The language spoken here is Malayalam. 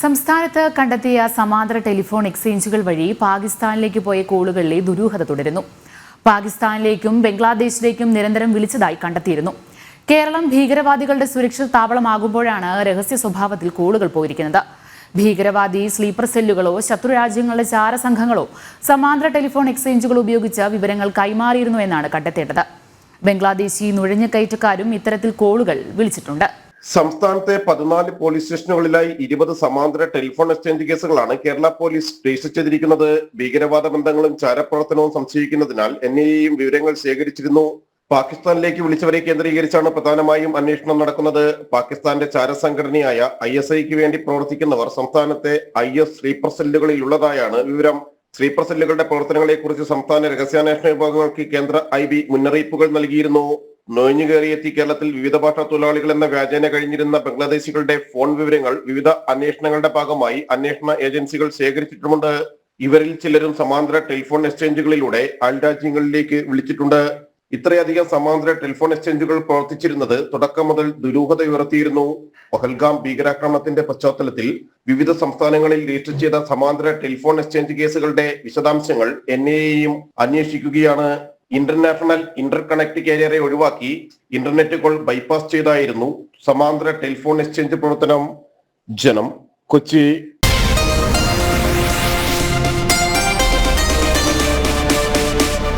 സംസ്ഥാനത്ത് കണ്ടെത്തിയ സമാന്തര ടെലിഫോൺ എക്സ്ചേഞ്ചുകൾ വഴി പാകിസ്ഥാനിലേക്ക് പോയ കോളുകളിലെ ദുരൂഹത തുടരുന്നു. പാകിസ്ഥാനിലേക്കും ബംഗ്ലാദേശിലേക്കും നിരന്തരം വിളിച്ചതായി കണ്ടെത്തിയിരുന്നു. കേരളം ഭീകരവാദികളുടെ സുരക്ഷിത താവളമാകുമ്പോഴാണ് രഹസ്യ സ്വഭാവത്തിൽ കോളുകൾ പോയിരിക്കുന്നത്. ഭീകരവാദി സ്ലീപ്പർ സെല്ലുകളോ ശത്രുരാജ്യങ്ങളുടെ ചാരസംഘങ്ങളോ സമാന്തര ടെലിഫോൺ എക്സ്ചേഞ്ചുകൾ ഉപയോഗിച്ച് വിവരങ്ങൾ കൈമാറിയിരുന്നു എന്നാണ് കണ്ടെത്തേണ്ടത്. ബംഗ്ലാദേശി നുഴഞ്ഞുകയറ്റക്കാരും ഇത്തരത്തിൽ കോളുകൾ വിളിച്ചിട്ടുണ്ട്. സംസ്ഥാനത്തെ പതിനാല് പോലീസ് സ്റ്റേഷനുകളിലായി ഇരുപത് സമാന്തര ടെലിഫോൺ എക്സ്ചേഞ്ച് കേസുകളാണ് കേരള പോലീസ് രജിസ്റ്റർ ചെയ്തിരിക്കുന്നത്. ഭീകരവാദ ബന്ധങ്ങളും ചാരപ്രവർത്തനവും സംശയിക്കുന്നതിനാൽ എൻ വിവരങ്ങൾ ശേഖരിച്ചിരുന്നു. പാകിസ്ഥാനിലേക്ക് വിളിച്ചവരെ കേന്ദ്രീകരിച്ചാണ് പ്രധാനമായും അന്വേഷണം നടക്കുന്നത്. പാകിസ്ഥാന്റെ ചാരസംഘടനയായ ഐ എസ് ഐക്ക് വേണ്ടി പ്രവർത്തിക്കുന്നവർ സംസ്ഥാനത്തെ ഐ എസ് സ്ലീപ്പർ സെല്ലുകളിൽ ഉള്ളതായാണ് വിവരം. സ്ലീപ്പർ സെല്ലുകളുടെ പ്രവർത്തനങ്ങളെക്കുറിച്ച് സംസ്ഥാന രഹസ്യാന്വേഷണ വിഭാഗങ്ങൾക്ക് കേന്ദ്ര ഐ ബി മുന്നറിയിപ്പുകൾ നൽകിയിരുന്നു. നുഴഞ്ഞുകയറിയെത്തി കേരളത്തിൽ വിവിധ ഭാഷാ തൊഴിലാളികൾ എന്ന വ്യാജേന കഴിഞ്ഞിരുന്ന ബംഗ്ലാദേശികളുടെ ഫോൺ വിവരങ്ങൾ വിവിധ അന്വേഷണങ്ങളുടെ ഭാഗമായി അന്വേഷണ ഏജൻസികൾ ശേഖരിച്ചിട്ടുമുണ്ട്. ഇവരിൽ ചിലരും സമാന്തര ടെലിഫോൺ എക്സ്ചേഞ്ചുകളിലൂടെ അയൽരാജ്യങ്ങളിലേക്ക് വിളിച്ചിട്ടുണ്ട്. ഇത്രയധികം സമാന്തര ടെലിഫോൺ എക്സ്ചേഞ്ചുകൾ പ്രവർത്തിച്ചിരുന്നത് തുടക്കം മുതൽ ദുരൂഹത ഉയർത്തിയിരുന്നു. പഹൽഗാം ഭീകരാക്രമണത്തിന്റെ പശ്ചാത്തലത്തിൽ വിവിധ സംസ്ഥാനങ്ങളിൽ രജിസ്റ്റർ ചെയ്ത സമാന്തര ടെലിഫോൺ എക്സ്ചേഞ്ച് കേസുകളുടെ വിശദാംശങ്ങൾ എൻ ഐയും അന്വേഷിക്കുകയാണ്. ഇന്റർനാഷണൽ ഇന്റർ കണക്ട് കാരിയറെ ഒഴിവാക്കി ഇന്റർനെറ്റുകൾ ബൈപ്പാസ് ചെയ്തായിരുന്നു സമാന്തര ടെലിഫോൺ എക്സ്ചേഞ്ച് പ്രവർത്തനം ജനം കൊച്ചി